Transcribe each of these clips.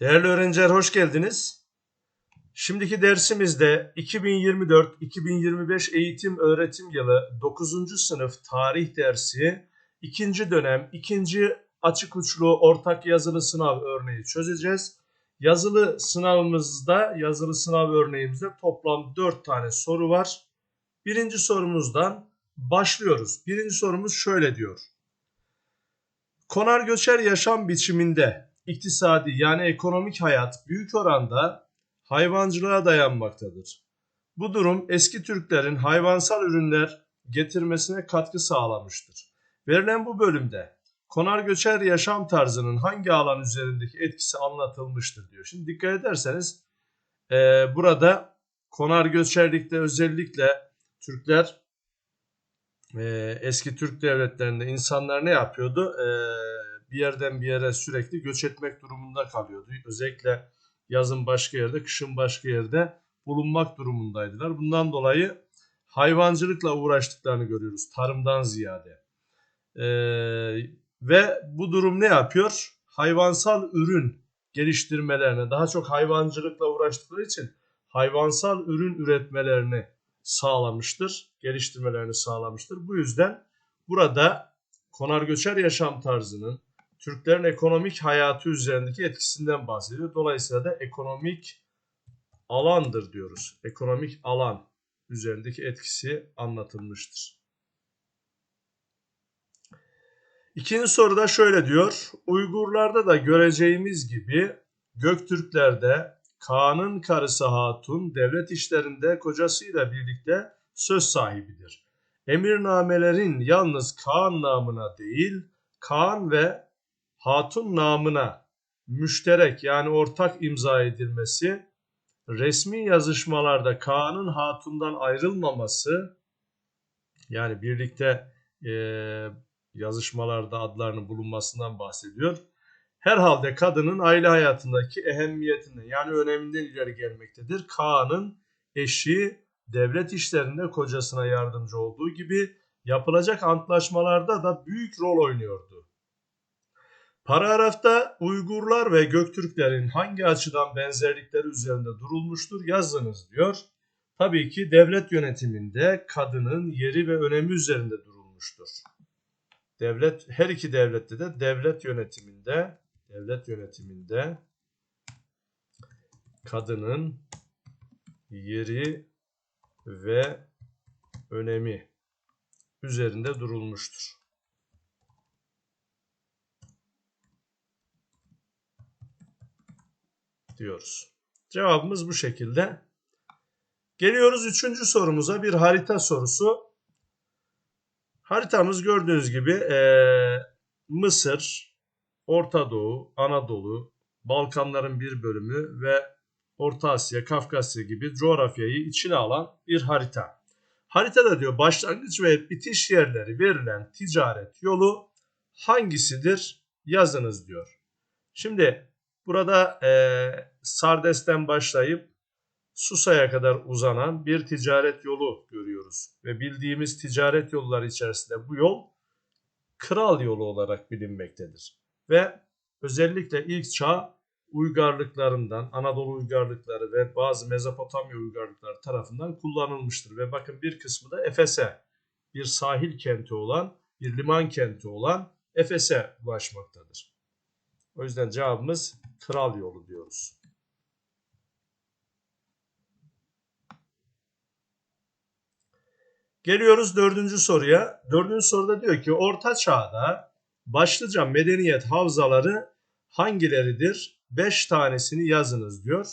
Değerli öğrenciler hoş geldiniz. Şimdiki dersimizde 2024-2025 eğitim öğretim yılı 9. sınıf tarih dersi 2. dönem 2. açık uçlu ortak yazılı sınav örneği çözeceğiz. Yazılı sınavımızda, yazılı sınav örneğimizde toplam 4 tane soru var. Birinci sorumuzdan başlıyoruz. Birinci sorumuz şöyle diyor. Konar göçer yaşam biçiminde iktisadi yani ekonomik hayat büyük oranda hayvancılığa dayanmaktadır. Bu durum eski Türklerin hayvansal ürünler getirmesine katkı sağlamıştır. Verilen bu bölümde konar göçer yaşam tarzının hangi alan üzerindeki etkisi anlatılmıştır diyor. Şimdi dikkat ederseniz e, burada konar göçerlikte özellikle Türkler e, eski Türk devletlerinde insanlar ne yapıyordu? E, bir yerden bir yere sürekli göç etmek durumunda kalıyordu. Özellikle yazın başka yerde, kışın başka yerde bulunmak durumundaydılar. Bundan dolayı hayvancılıkla uğraştıklarını görüyoruz tarımdan ziyade. E, ve bu durum ne yapıyor? Hayvansal ürün geliştirmelerine, daha çok hayvancılıkla uğraştıkları için hayvansal ürün üretmelerini sağlamıştır, geliştirmelerini sağlamıştır. Bu yüzden burada konar göçer yaşam tarzının Türklerin ekonomik hayatı üzerindeki etkisinden bahsediyor. Dolayısıyla da ekonomik alandır diyoruz. Ekonomik alan üzerindeki etkisi anlatılmıştır. İkinci soruda şöyle diyor. Uygurlarda da göreceğimiz gibi Göktürklerde Kaan'ın karısı Hatun devlet işlerinde kocasıyla birlikte söz sahibidir. Emirnamelerin yalnız Kaan namına değil, Kaan ve Hatun namına müşterek yani ortak imza edilmesi, resmi yazışmalarda Kaan'ın Hatun'dan ayrılmaması, yani birlikte e, yazışmalarda adlarının bulunmasından bahsediyor herhalde kadının aile hayatındaki ehemmiyetinden yani öneminden ileri gelmektedir. Kaan'ın eşi devlet işlerinde kocasına yardımcı olduğu gibi yapılacak antlaşmalarda da büyük rol oynuyordu. Paragrafta Uygurlar ve Göktürklerin hangi açıdan benzerlikleri üzerinde durulmuştur yazınız diyor. Tabii ki devlet yönetiminde kadının yeri ve önemi üzerinde durulmuştur. Devlet her iki devlette de devlet yönetiminde devlet yönetiminde kadının yeri ve önemi üzerinde durulmuştur. Diyoruz. Cevabımız bu şekilde. Geliyoruz üçüncü sorumuza bir harita sorusu. Haritamız gördüğünüz gibi e, Mısır, Orta Doğu, Anadolu, Balkanların bir bölümü ve Orta Asya, Kafkasya gibi coğrafyayı içine alan bir harita. Haritada diyor başlangıç ve bitiş yerleri verilen ticaret yolu hangisidir yazınız diyor. Şimdi burada e, Sardes'ten başlayıp Susa'ya kadar uzanan bir ticaret yolu görüyoruz. Ve bildiğimiz ticaret yolları içerisinde bu yol kral yolu olarak bilinmektedir ve özellikle ilk çağ uygarlıklarından Anadolu uygarlıkları ve bazı Mezopotamya uygarlıkları tarafından kullanılmıştır. Ve bakın bir kısmı da Efes'e bir sahil kenti olan bir liman kenti olan Efes'e ulaşmaktadır. O yüzden cevabımız kral yolu diyoruz. Geliyoruz dördüncü soruya. Dördüncü soruda diyor ki Orta Çağ'da Başlıca medeniyet havzaları hangileridir? 5 tanesini yazınız diyor.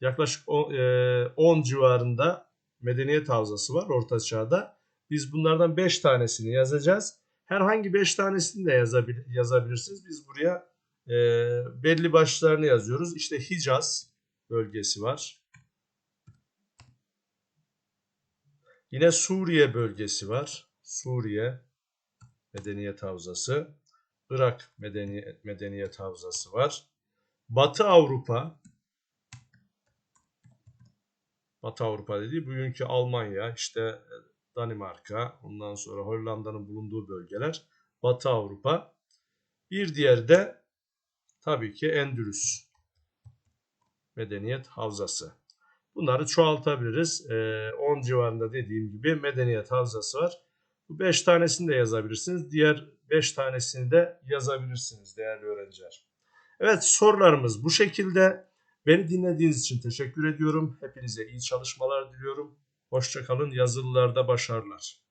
Yaklaşık 10 e, civarında medeniyet havzası var Orta Çağ'da. Biz bunlardan 5 tanesini yazacağız. Herhangi 5 tanesini de yazabilirsiniz. Biz buraya e, belli başlarını yazıyoruz. İşte Hicaz bölgesi var. Yine Suriye bölgesi var. Suriye medeniyet havzası. Irak medeniyet, medeniyet havzası var. Batı Avrupa Batı Avrupa dediği bugünkü Almanya, işte Danimarka, ondan sonra Hollanda'nın bulunduğu bölgeler Batı Avrupa. Bir diğeri de tabii ki Endülüs Medeniyet Havzası. Bunları çoğaltabiliriz. Ee, 10 civarında dediğim gibi Medeniyet Havzası var. Bu 5 tanesini de yazabilirsiniz. Diğer 5 tanesini de yazabilirsiniz değerli öğrenciler. Evet sorularımız bu şekilde. Beni dinlediğiniz için teşekkür ediyorum. Hepinize iyi çalışmalar diliyorum. Hoşçakalın. Yazılılarda başarılar.